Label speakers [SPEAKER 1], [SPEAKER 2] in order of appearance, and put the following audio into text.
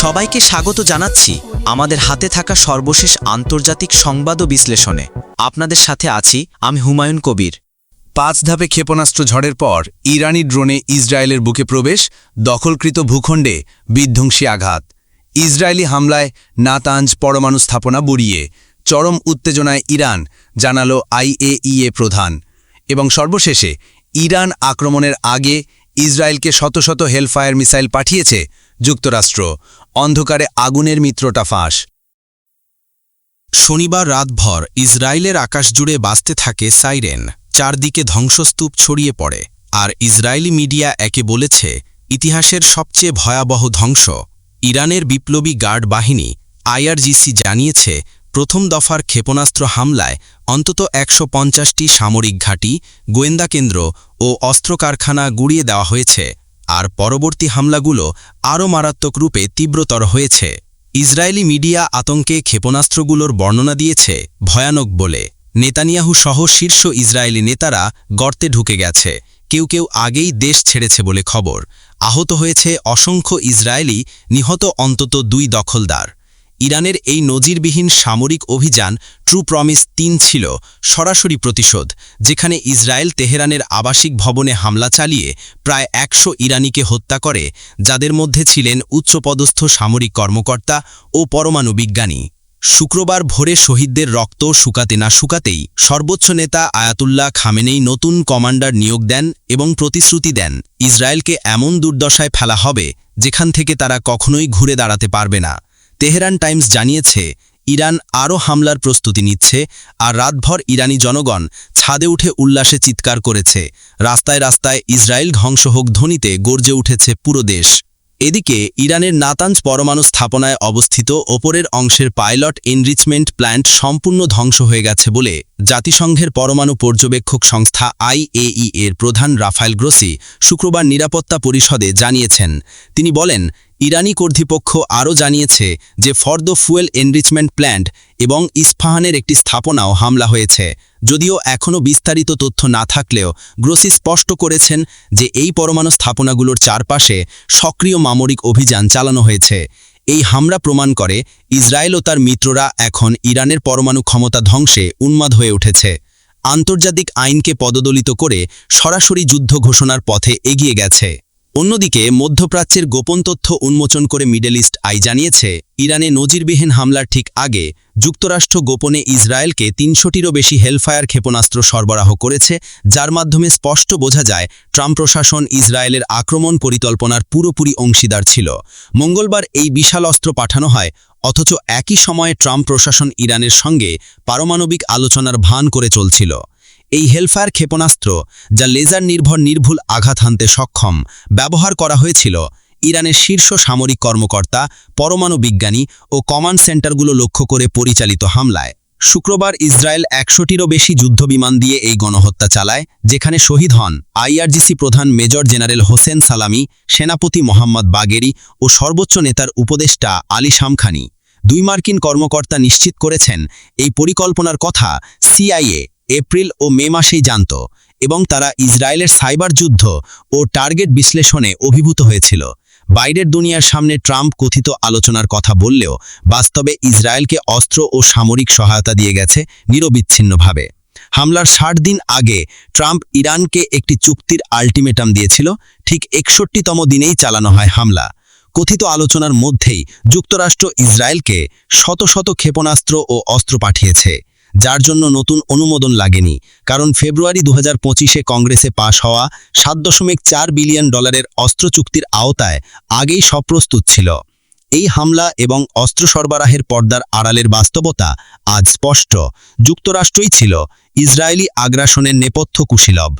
[SPEAKER 1] সবাইকে স্বাগত জানাচ্ছি আমাদের হাতে থাকা সর্বশেষ আন্তর্জাতিক সংবাদ বিশ্লেষণে। আপনাদের সাথে আছি আমি হুমায়ুন কবির।
[SPEAKER 2] পাঁচ ধাপে ক্ষেপণাস্ত্র ঝড়ের পর ইরানি ড্রোনে ইসরায়েলের বুকে প্রবেশ, দখলকৃত ভূখণ্ডে বিধ্বংসী আঘাত। ইসরায়েলি হামলায় নাতাঞ্জ পরমাণু স্থাপনা বুড়িয়ে। চরম উত্তেজনায় ইরান, জানালো আইএইএ প্রধান। এবং সর্বশেষে, ইরান আক্রমণের আগে ইসরায়েলকে শত শত হেলফায়ার মিসাইল পাঠিয়েছে যুক্তরাষ্ট্র। অন্ধকারে আগুনের মিত্রটা ফাঁস।
[SPEAKER 3] শনিবার রাতভর ইসরায়েলের আকাশ জুড়ে বাজতে থাকে সাইরেন। চারদিকে ধ্বংসস্তূপ ছড়িয়ে পড়ে। আর ইসরায়েলি মিডিয়া একে বলেছে, ইতিহাসের সবচেয়ে ভয়াবহ ধ্বংস। ইরানের বিপ্লবী গার্ড বাহিনী, আইআরজিসি, জানিয়েছে প্রথম দফার ক্ষেপণাস্ত্র হামলায় অন্তত একশো পঞ্চাশটি সামরিক ঘাঁটি, গোয়েন্দা কেন্দ্র ও অস্ত্র কারখানা গুড়িয়ে দেওয়া হয়েছে। আর পরবর্তী হামলাগুলো আরও মারাত্মক রূপে তীব্রতর হয়েছে। ইসরায়েলি মিডিয়া আতঙ্কে ক্ষেপণাস্ত্রগুলোর বর্ণনা দিয়েছে ভয়ানক বলে। নেতানিয়াহু সহ শীর্ষ ইসরায়েলি নেতারা গর্তে ঢুকে গেছে। কেউ কেউ আগেই দেশ ছেড়েছে বলে খবর। আহত হয়েছে অসংখ্য ইসরায়েলি, নিহত অন্তত দুই দখলদার। ইরানের এই নজিরবিহীন সামরিক অভিযান ট্রু প্রমিস তিন ছিল, সরাসরি প্রতিশোধ, যেখানে ইসরায়েল তেহরানের আবাসিক ভবনে হামলা চালিয়ে প্রায় একশো ইরানিকে হত্যা করে, যাদের মধ্যে ছিলেন উচ্চপদস্থ সামরিক কর্মকর্তা ও পরমাণু বিজ্ঞানী। শুক্রবার ভোরে শহীদদের রক্ত শুকাতে না শুকাতেই সর্বোচ্চ নেতা আয়াতুল্লাহ খামেনেই নতুন কমান্ডার নিয়োগ দেন এবং প্রতিশ্রুতি দেন, ইসরায়েলকে এমন দুর্দশায় ফেলা হবে, যেখান থেকে তারা কখনোই ঘুরে দাঁড়াতে পারবে না। তেহরান টাইমস জানিয়েছে, ইরান আরও হামলার প্রস্তুতি নিচ্ছে আর রাতভর ইরানি জনগণ ছাদে উঠে উল্লাসে চিৎকার করেছে। রাস্তায় রাস্তায় ইসরায়েল ধ্বংস হোক ধ্বনিতে গর্জে উঠেছে পুরো দেশ। এদিকে ইরানের নাতাঞ্জ পরমাণু স্থাপনায় অবস্থিত ওপরের অংশের পাইলট এনরিচমেন্ট প্ল্যান্ট সম্পূর্ণ ধ্বংস হয়ে গেছে বলে জাতিসংঘের পরমাণু পর্যবেক্ষক সংস্থা আইএই এর প্রধান রাফায়েল গ্রোসি শুক্রবার নিরাপত্তা পরিষদে জানিয়েছেন। তিনি বলেন ইরানি কর্তৃপক্ষ আরও জানিয়েছে যে ফর্দ ফুয়েল এনরিচমেন্ট প্ল্যান্ট এবং ইস্পাহানের একটি স্থাপনাও হামলা হয়েছে। যদিও এখনও বিস্তারিত তথ্য না থাকলেও গ্রোসি স্পষ্ট করেছেন যে এই পরমাণু স্থাপনাগুলোর চারপাশে সক্রিয় মামরিক অভিযান চালানো হয়েছে। এই হামলা প্রমাণ করে ইসরায়েল ও তার মিত্ররা এখন ইরানের পরমাণু ক্ষমতা ধ্বংসে উন্মাদ হয়ে উঠেছে। আন্তর্জাতিক আইনকে পদদলিত করে সরাসরি যুদ্ধ ঘোষণার পথে এগিয়ে গেছে। অন্যদিকে, মধ্যপ্রাচ্যের গোপন তথ্য উন্মোচন করে মিডল ইস্ট আই জানিয়েছে, ইরানে নজিরবিহীন হামলার ঠিক আগে যুক্তরাষ্ট্র গোপনে ইসরায়েলকে তিনশোটিরও বেশি হেলফায়ার ক্ষেপণাস্ত্র সরবরাহ করেছে, যার মাধ্যমে স্পষ্ট বোঝা যায়, ট্রাম্প প্রশাসন ইসরায়েলের আক্রমণ পরিকল্পনার পুরোপুরি অংশীদার ছিল। মঙ্গলবার এই বিশাল অস্ত্র পাঠানো হয়, অথচ একই সময়ে ট্রাম্প প্রশাসন ইরানের সঙ্গে পারমাণবিক আলোচনার ভান করে চলছিল। এই হেলফায়ার ক্ষেপণাস্ত্র, যা লেজার নির্ভর নির্ভুল আঘাত হানতে সক্ষম, ব্যবহার করা হয়েছিল ইরানের শীর্ষ সামরিক কর্মকর্তা, পরমাণু বিজ্ঞানী ও কমান্ড সেন্টারগুলো লক্ষ্য করে পরিচালিত হামলায়। শুক্রবার ইসরায়েল একশোটিরও বেশি যুদ্ধবিমান দিয়ে এই গণহত্যা চালায়, যেখানে শহীদ হন আইআরজিসি প্রধান মেজর জেনারেল হোসেন সালামি, সেনাপতি মোহাম্মদ বাগেরি ও সর্বোচ্চ নেতার উপদেষ্টা আলী শামখানি। দুই মার্কিন কর্মকর্তা নিশ্চিত করেছেন, এই পরিকল্পনার কথা সিআইএ এপ্রিল ও মে মাসেই জানত এবং তারা ইসরায়েলের সাইবার যুদ্ধ ও টার্গেট বিশ্লেষণে অভিভূত হয়েছিল। বাইরের দুনিয়ার সামনে ট্রাম্প কথিত আলোচনার কথা বললেও বাস্তবে ইসরায়েলকে অস্ত্র ও সামরিক সহায়তা দিয়ে গেছে নিরবিচ্ছিন্নভাবে। হামলার ষাট দিন আগে ট্রাম্প ইরানকে একটি চুক্তির আল্টিমেটাম দিয়েছিল, ঠিক একষট্টিতম দিনেই চালানো হয় হামলা। কথিত আলোচনার মধ্যেই যুক্তরাষ্ট্র ইসরায়েলকে শত শত ক্ষেপণাস্ত্র ও অস্ত্র পাঠিয়েছে। যার জন্য নতুন অনুমোদন লাগেনি। কারণ ফেব্রুয়ারি দু হাজার কংগ্রেসে পাশ হওয়া সাত দশমিক চার বিলিয়ন ডলারের অস্ত্র চুক্তির আওতায় আগেই সপ্রস্তুত ছিল। এই হামলা এবং অস্ত্র সরবরাহের পর্দার আড়ালের বাস্তবতা আজ স্পষ্ট। যুক্তরাষ্ট্রই ছিল ইসরায়েলি আগ্রাসনের নেপথ্য কুশীলভ